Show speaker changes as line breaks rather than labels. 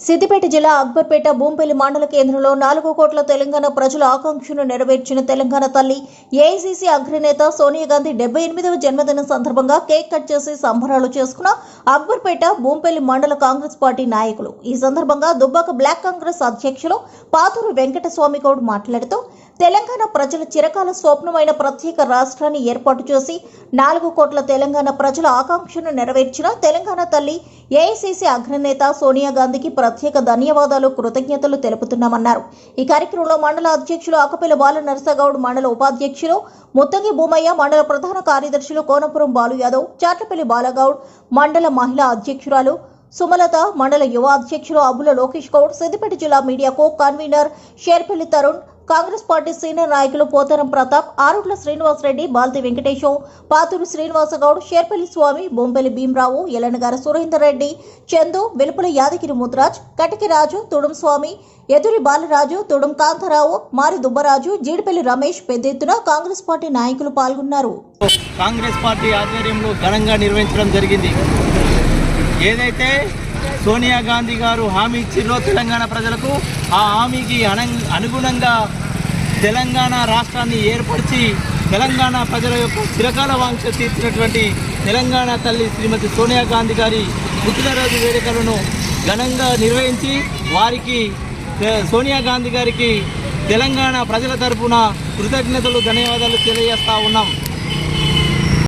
సిద్దిపేట జిల్లా అక్బర్పేట భూంపల్లి మండల కేంద్రంలో నాలుగు కోట్ల తెలంగాణ ప్రజల ఆకాంక్షను నెరవేర్చిన తెలంగాణ తల్లి ఏఐసీసీ అగ్రనేత సోనియా గాంధీ డెబ్బై ఎనిమిదవ జన్మదినం సందర్భంగా కేక్ కట్ చేసి సంబరాలు చేసుకున్న అక్బర్పేట భూంపల్లి మండల కాంగ్రెస్ పార్టీ నాయకులు. ఈ సందర్భంగా దుబ్బాక బ్లాక్ కాంగ్రెస్ అధ్యక్షులు పాతూరు వెంకటస్వామి గౌడ్ మాట్లాడుతూ తెలంగాణ ప్రజల చిరకాల స్వప్నమైన ప్రత్యేక రాష్ట్రాన్ని ఏర్పాటు చేసి నాలుగు కోట్ల తెలంగాణ ప్రజల ఆకాంక్షను నెరవేర్చిన తెలంగాణ తల్లి ఏఐసీసీ అగ్రనేత సోనియా గాంధీకి ప్రత్యేక ధన్యవాదాలు కృతజ్ఞతలు తెలుపుతున్నామన్నారు. ఈ కార్యక్రమంలో మండల అధ్యక్షులు అకపిల బాల నరసగౌడ్ మండల ఉపాధ్యక్షులు ముత్తంగి భూమయ్య మండల ప్రధాన కార్యదర్శులు కోనపురం బాలు యాదవ్ చాట్లపల్లి బాలగౌడ్ మండల మహిళా అధ్యక్షురాలు సుమలత మండల యువ అధ్యక్షులు అబుల లోకేష్ గౌడ్ సిద్దిపేట జిల్లా media co convener Sherpalli Tarun Congress party senior నాయకులు పోతారం ప్రతాప్ ఆరుట్ల శ్రీనివాసరెడ్డి బాల్తి వెంకటేశం పాతూరు శ్రీనివాసగౌడ్ షేర్పల్లి స్వామి బొంబెలి భీమరావు ఎలనగార సురేందర్ రెడ్డి చందు వెలుపల యాదగిరి ముద్రాజ్ కటికి రాజు తుడుం స్వామి ఎదురి బాలరాజు తుడుం కాంతారావు మారి దుబ్బరాజు జీడిపల్లి రమేష్ పెద్ద ఎత్తున కాంగ్రెస్ పార్టీ నాయకులు పాల్గొన్నారు.
కాంగ్రెస్ పార్టీ ఆధ్వర్యంలో ఘనంగా నిర్వహించడం జరిగింది. ఏదైతే సోనియా గాంధీ గారు హామీ ఇచ్చిరో తెలంగాణ ప్రజలకు ఆ హామీకి అనుగుణంగా తెలంగాణ రాష్ట్రాన్ని ఏర్పరిచి తెలంగాణ ప్రజల యొక్క చిరకాల వాంక్ష తీర్చినటువంటి తెలంగాణ తల్లి శ్రీమతి సోనియా గాంధీ గారి పుట్టినరోజు వేడుకలను ఘనంగా నిర్వహించి వారికి సోనియా గాంధీ గారికి తెలంగాణ ప్రజల తరపున కృతజ్ఞతలు ధన్యవాదాలు తెలియజేస్తా ఉన్నాం.